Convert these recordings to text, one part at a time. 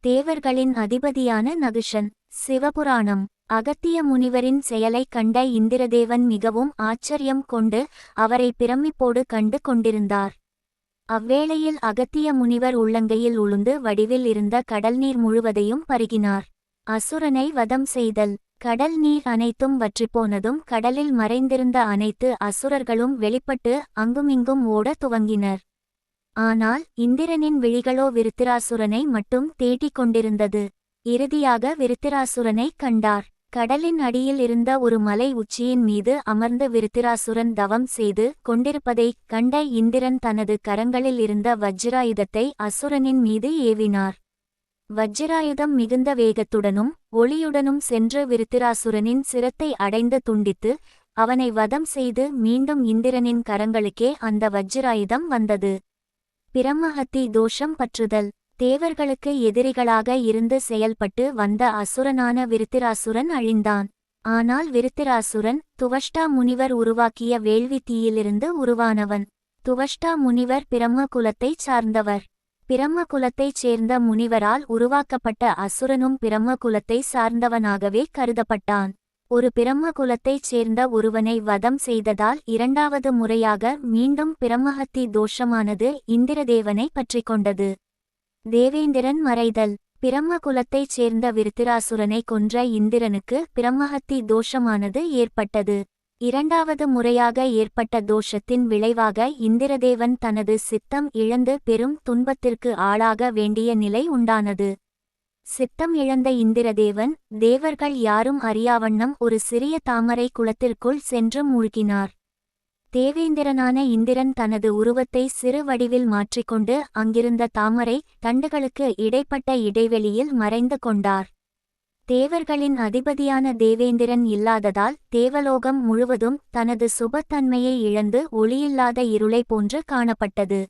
தேவர்களின் அதிபதியான நகுஷன் சிவபுராணம். அகத்திய முனிவரின் செயலைக் கண்ட இந்திரதேவன் மிகவும் ஆச்சரியம் கொண்டு அவரை பிரமிப்போடு கண்டு கொண்டிருந்தார். அவ்வேளையில் அகத்திய முனிவர் உள்ளங்கையில் உளுந்து வடிவில் இருந்த கடல்நீர் முழுவதையும் பருகினார். அசுரனை வதம் செய்தல். கடல் நீர் அனைத்தும் வற்றிப்போனதும் கடலில் மறைந்திருந்த அனைத்து அசுரர்களும் வெளிப்பட்டு அங்குமிங்கும் ஓடத் துவங்கினர். ஆனால் இந்திரனின் விழிகளோ விருத்திராசுரனை மட்டும் தேடிக் கொண்டிருந்தது. இறுதியாக விருத்திராசுரனைக் கண்டார். கடலின் அடியில் இருந்த ஒரு மலை உச்சியின் மீது அமர்ந்து விருத்திராசுரன் தவம் செய்து கொண்டிருப்பதைக் கண்ட இந்திரன் தனது கரங்களில் இருந்த வஜ்ராயுதத்தை அசுரனின் மீது ஏவினார். வஜ்ராயுதம் மிகுந்த வேகத்துடனும் ஒளியுடனும் சென்று விருத்திராசுரனின் சிரத்தை அடைந்து துண்டித்து அவனை வதம் செய்து மீண்டும் இந்திரனின் கரங்களுக்கே அந்த வஜ்ராயுதம் வந்தது. பிரம்மஹத்தி தோஷம் பற்றுதல். தேவர்களுக்கு எதிரிகளாக இருந்து செயல்பட்டு வந்த அசுரனான விருத்திராசுரன் அழிந்தான். ஆனால் விருத்திராசுரன் துவஷ்டா முனிவர் உருவாக்கிய வேள்வி தீயிலிருந்து உருவானவன். துவஷ்டா முனிவர் பிரம்ம குலத்தைச் சார்ந்தவர். பிரம்ம குலத்தைச் சேர்ந்த முனிவரால் உருவாக்கப்பட்ட அசுரனும் பிரம்ம குலத்தை சார்ந்தவனாகவே கருதப்பட்டான். ஒரு பிரம்மகுலத்தைச் சேர்ந்த ஒருவனை வதம் செய்ததால் இரண்டாவது முறையாக மீண்டும் பிரம்மஹத்தி தோஷமானது இந்திரதேவனை பற்றி கொண்டது. தேவேந்திரன் மறைதல். பிரம்மகுலத்தைச் சேர்ந்த விருத்திராசுரனை கொன்ற இந்திரனுக்கு பிரம்மஹத்தி தோஷமானது ஏற்பட்டது. இரண்டாவது முறையாக ஏற்பட்ட தோஷத்தின் விளைவாக இந்திரதேவன் தனது சித்தம் இழந்து பெரும் துன்பத்திற்கு ஆளாக வேண்டிய நிலை உண்டானது. சித்தம் இழந்த இந்திரதேவன் தேவர்கள் யாரும் அறியாவண்ணம் ஒரு சிறிய தாமரை குளத்திற்குள் சென்று மூழ்கினார். தேவேந்திரனான இந்திரன் தனது உருவத்தை சிறு வடிவில் மாற்றிக்கொண்டு அங்கிருந்த தாமரை தண்டுகளுக்கு இடைப்பட்ட இடைவெளியில் மறைந்து கொண்டார். தேவர்களின் அதிபதியான தேவேந்திரன் இல்லாததால் தேவலோகம் முழுவதும் தனது சுபத்தன்மையை இழந்து ஒளியில்லாத இருளை போன்று காணப்பட்டது.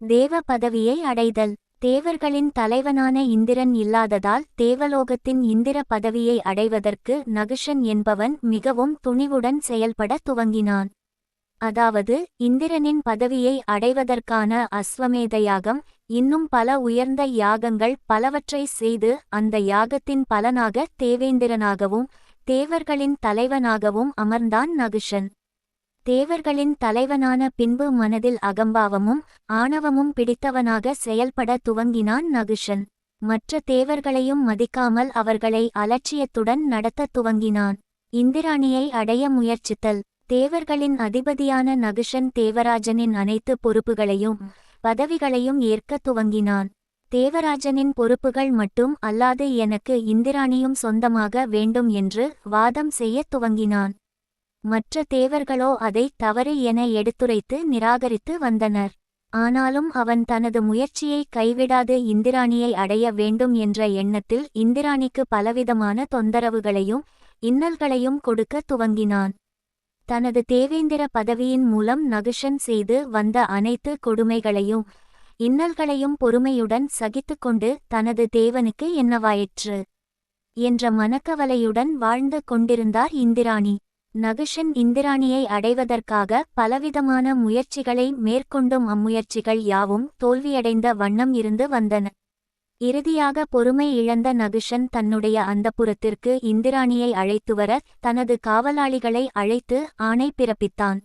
தேவ பதவியை அடைதல். தேவர்களின் தலைவனான இந்திரன் இல்லாததால் தேவலோகத்தின் இந்திர பதவியை அடைவதற்கு நகுஷன் என்பவன் மிகவும் துணிவுடன் செயல்பட துவங்கினான். அதாவது இந்திரனின் பதவியை அடைவதற்கான அஸ்வமேத யாகம் இன்னும் பல உயர்ந்த யாகங்கள் பலவற்றை செய்து அந்த யாகத்தின் பலனாக தேவேந்திரனாகவும் தேவர்களின் தலைவனாகவும் அமர்ந்தான் நகுஷன். தேவர்களின் தலைவனான பின்பு மனதில் அகம்பாவமும் ஆணவமும் பிடித்தவனாக செயல்பட துவங்கினான் நகுஷன். மற்ற தேவர்களையும் மதிக்காமல் அவர்களை அலட்சியத்துடன் நடத்தத் துவங்கினான். இந்திராணியை அடைய முயற்சித்தல். தேவர்களின் அதிபதியான நகுஷன் தேவராஜனின் அனைத்து பொறுப்புகளையும் பதவிகளையும் ஏற்கத் துவங்கினான். தேவராஜனின் பொறுப்புகள் மட்டும் அல்லாது எனக்கு இந்திராணியும் சொந்தமாக வேண்டும் என்று வாதம் செய்யத் துவங்கினான். மற்ற தேவர்களோ அதை தவறு என எடுத்துரைத்து நிராகரித்து வந்தனர். ஆனாலும் அவன் தனது முயற்சியை கைவிடாது இந்திராணியை அடைய வேண்டும் என்ற எண்ணத்தில் இந்திராணிக்கு பலவிதமான தொந்தரவுகளையும் இன்னல்களையும் கொடுக்க துவங்கினான். தனது தேவேந்திர பதவியின் மூலம் நகுஷன் செய்து வந்த அனைத்து கொடுமைகளையும் இன்னல்களையும் பொறுமையுடன் சகித்துக்கொண்டு தனது தேவனுக்கு என்னவாயிற்று? என்ற மனக்கவலையுடன் வாழ்ந்து கொண்டிருந்தார் இந்திராணி. நகுஷன் இந்திராணியை அடைவதற்காக பலவிதமான முயற்சிகளை மேற்கொண்டும் அம்முயற்சிகள் யாவும் தோல்வியடைந்த வண்ணம் இருந்து வந்தன. இறுதியாக பொறுமை இழந்த நகுஷன் தன்னுடைய அந்தப்புறத்திற்கு இந்திராணியை அழைத்துவர தனது காவலாளிகளை அழைத்து ஆணை பிறப்பித்தான்.